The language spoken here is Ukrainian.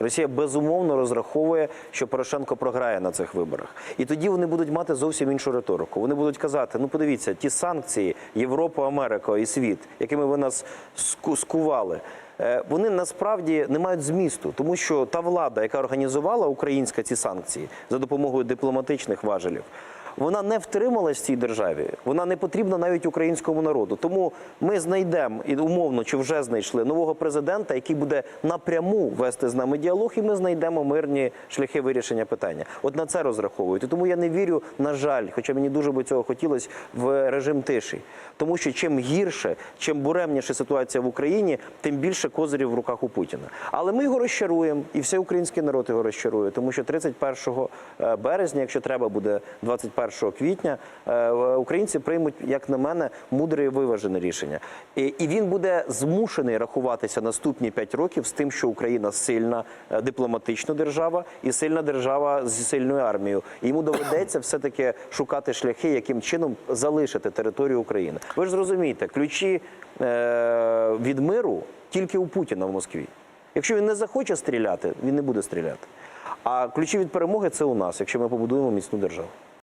Росія безумовно розраховує, що Порошенко програє на цих виборах, і тоді вони будуть мати зовсім іншу риторику. Вони будуть казати: ну подивіться, ті санкції Європа, Америка і світ, якими ви нас скували. е, Вони насправді не мають змісту, тому що та влада, яка організувала українська ці санкції за допомогою дипломатичних важелів, вона не втрималась в цій державі. Вона не потрібна навіть українському народу. Тому ми знайдемо і умовно чи вже знайшли нового президента, який буде напряму вести з нами діалог, і ми знайдемо мирні шляхи вирішення питання. От на це розраховують. І тому я не вірю, на жаль, хоча мені дуже би цього хотілося, в режим тиші. Тому що чим гірше, чим буремніша ситуація в Україні, тим більше козирів в руках у Путіна. Але ми його розчаруємо, і все український народ його розчарує, тому що 31 березня, якщо треба буде 21 квітня, е, українці приймуть, як на мене, мудре і виважене рішення. І, він буде змушений рахуватися наступні 5 років з тим, що Україна сильна е, дипломатична держава і сильна держава з сильною армією. Йому доведеться все-таки шукати шляхи, яким чином залишити територію України. Ви ж зрозумієте, ключі е, від миру тільки у Путіна в Москві. Якщо він не захоче стріляти, він не буде стріляти. А ключі від перемоги це у нас, якщо ми побудуємо міцну державу.